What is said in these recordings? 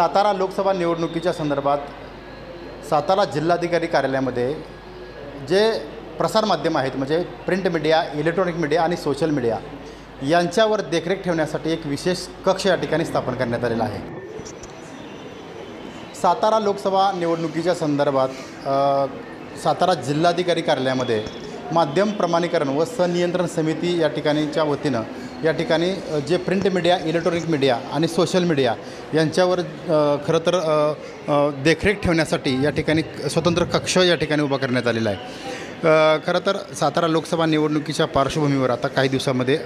सातारा लोकसभा निवडणुकीच्या संदर्भात सातारा जिल्हाधिकारी कार्यालयामध्ये जे प्रसारमाध्यम आहेत म्हणजे प्रिंट मीडिया इलेक्ट्रॉनिक मीडिया आणि सोशल मीडिया यांच्यावर देखरेख ठेवण्यासाठी एक विशेष कक्ष या ठिकाणी स्थापन करण्यात आलेला आहे. सातारा लोकसभा निवडणुकीच्या संदर्भात सातारा जिल्हाधिकारी कार्यालयामध्ये माध्यम प्रमाणीकरण व सनियंत्रण समिती या ठिकाणीच्या वतीनं या ठिकाणी जे प्रिंट मीडिया इलेक्ट्रॉनिक मीडिया आणि सोशल मीडिया यांच्यावर खरं तर देखरेख ठेवण्यासाठी या ठिकाणी स्वतंत्र कक्ष या ठिकाणी उभा करण्यात आलेला आहे. खरं तर सातारा लोकसभा निवडणुकीच्या पार्श्वभूमीवर आता काही दिवसामध्ये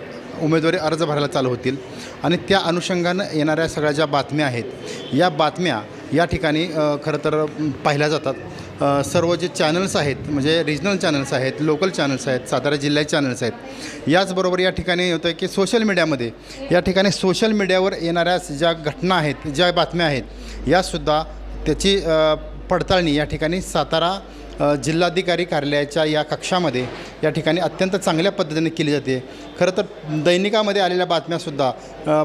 उमेदवारी अर्ज भरायला चालू होतील आणि त्या अनुषंगानं येणाऱ्या सगळ्या ज्या बातम्या आहेत या बातम्या या ठिकाणी खरं तर पाहिल्या जातात. सर्व जे चॅनल्स आहेत म्हणजे रिजनल चॅनल्स आहेत लोकल चॅनल्स आहेत सातारा जिल्ह्याचे चॅनल्स आहेत याचबरोबर या ठिकाणी होतं की सोशल मीडियामध्ये या ठिकाणी सोशल मीडियावर येणाऱ्या ज्या घटना आहेत ज्या बातम्या आहेत यासुद्धा त्याची पडताळणी या ठिकाणी सातारा जिल्हाधिकारी कार्यालयाच्या या कक्षामध्ये या ठिकाणी अत्यंत चांगल्या पद्धतीने केली जाते. खरं तर दैनिकामध्ये आलेल्या बातम्यासुद्धा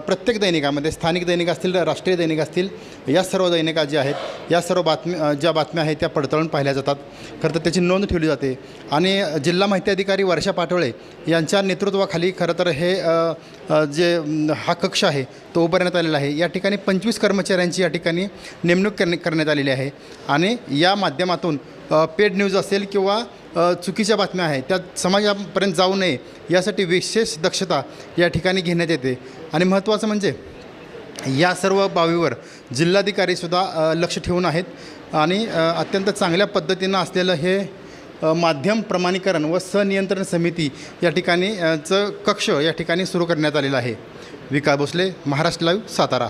प्रत्येक दैनिकामध्ये स्थानिक दैनिक असतील राष्ट्रीय दैनिक असतील या सर्व दैनिका ज्या आहेत या सर्व बातम्या ज्या बातम्या आहेत त्या पडताळून पाहिल्या जातात. खरं तर त्याची नोंद ठेवली जाते. आणि जिल्हा माहिती अधिकारी वर्षा पाटोळे यांच्या नेतृत्वाखाली खरं तर हे जे हा कक्ष आहे तो उभारण्यात आलेला आहे. या ठिकाणी पंचवीस कर्मचाऱ्यांची या ठिकाणी नेमणूक करणे करण्यात आलेली आहे. आणि या माध्यमातून पेड न्यूज असेल किंवा चुकीच्या बातम्या आहेत. त्या समाजापर्यंत जाऊ नये यासाठी विशेष दक्षता या ठिकाणी घेण्यात येते. आणि महत्त्वाचं म्हणजे या सर्व बाबीवर जिल्हाधिकारीसुद्धा लक्ष ठेवून आहेत. आणि अत्यंत चांगल्या पद्धतीनं असलेलं हे माध्यम प्रमाणीकरण व सनियंत्रण समिती या ठिकाणी चं कक्ष या ठिकाणी सुरू करण्यात आलेलं आहे. विकास भोसले महाराष्ट्र लाईव्ह सातारा.